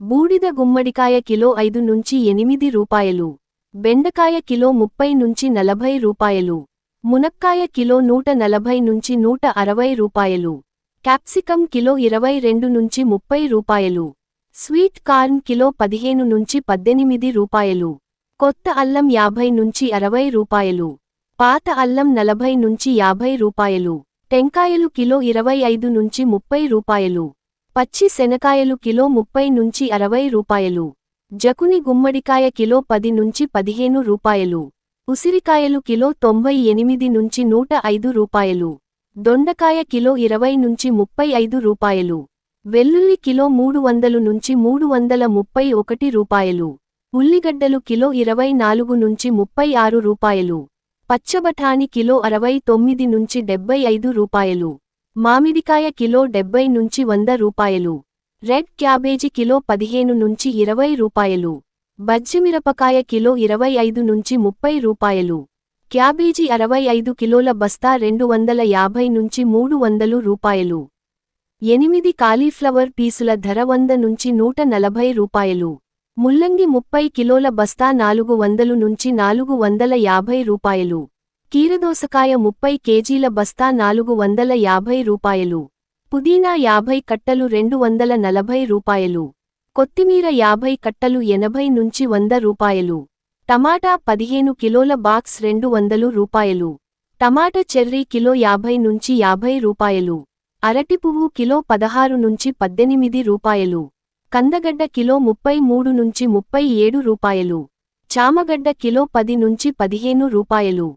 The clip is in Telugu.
బూడిద గుమ్మడికాయ కిలో ఐదు నుంచి ఎనిమిది రూపాయలు. బెండకాయ కిలో ముప్పై నుంచి నలభై రూపాయలు. మునక్కాయ కిలో నూట నలభై నుంచి నూట అరవై రూపాయలు. క్యాప్సికం కిలో ఇరవై రెండు నుంచి ముప్పై రూపాయలు. స్వీట్ కార్న్ కిలో పదిహేను నుంచి పద్దెనిమిది రూపాయలు. కొత్త అల్లం యాభై నుంచి అరవై రూపాయలు. పాత అల్లం నలభై నుంచి యాభై రూపాయలు. టెంకాయలు కిలో ఇరవై ఐదు నుంచి ముప్పై రూపాయలు. పచ్చి శనకాయలు కిలో ముప్పై నుంచి అరవై రూపాయలు. జకుని గుమ్మడికాయ కిలో పది నుంచి పదిహేను రూపాయలు. ఉసిరికాయలు కిలో తొంభై ఎనిమిది నుంచి నూట ఐదు రూపాయలు. దొండకాయ కిలో ఇరవై నుంచి ముప్పై ఐదు రూపాయలు. వెల్లుల్లి కిలో మూడు వందలు నుంచి మూడు వందల ముప్పై ఒకటి రూపాయలు. ఉల్లిగడ్డలు కిలో ఇరవై నాలుగు నుంచి ముప్పై ఆరు రూపాయలు. పచ్చబఠాని కిలో అరవై తొమ్మిది నుంచి డెబ్బై ఐదు రూపాయలు. మామిడికాయ కిలో డెబ్బై నుంచి వంద రూపాయలు. రెడ్ క్యాబేజీ కిలో పదిహేను నుంచి ఇరవై రూపాయలు. బజ్జిమిరపకాయ కిలో ఇరవై ఐదు నుంచి ముప్పై రూపాయలు. క్యాబేజీ అరవై ఐదు కిలోల బస్తా రెండు వందల యాభై నుంచి మూడు వందలు రూపాయలు. ఎనిమిది కాలీఫ్లవర్ పీసుల ధర వంద నుంచి నూట నలభై రూపాయలు. ముల్లంగి ముప్పై కిలోల బస్తా నాలుగు వందలు నుంచి నాలుగు వందల యాభై రూపాయలు. కీరదోసకాయ ముప్పై కేజీల బస్తా నాలుగు వందల యాభై రూపాయలు. పుదీనా యాభై కట్టలు రెండు వందల నలభై రూపాయలు. కొత్తిమీర యాభై కట్టలు ఎనభై నుంచి వంద రూపాయలు. టమాటా పదిహేను కిలోల బాక్స్ రెండు వందలు రూపాయలు. టమాటా చెర్రీ కిలో యాభై నుంచి యాభై రూపాయలు. అరటి పువ్వు కిలో పదహారు నుంచి పద్దెనిమిది రూపాయలు. కందగడ్డ కిలో ముప్పై మూడు నుంచి ముప్పై ఏడు రూపాయలు. చామగడ్డ కిలో పది నుంచి పదిహేను రూపాయలు.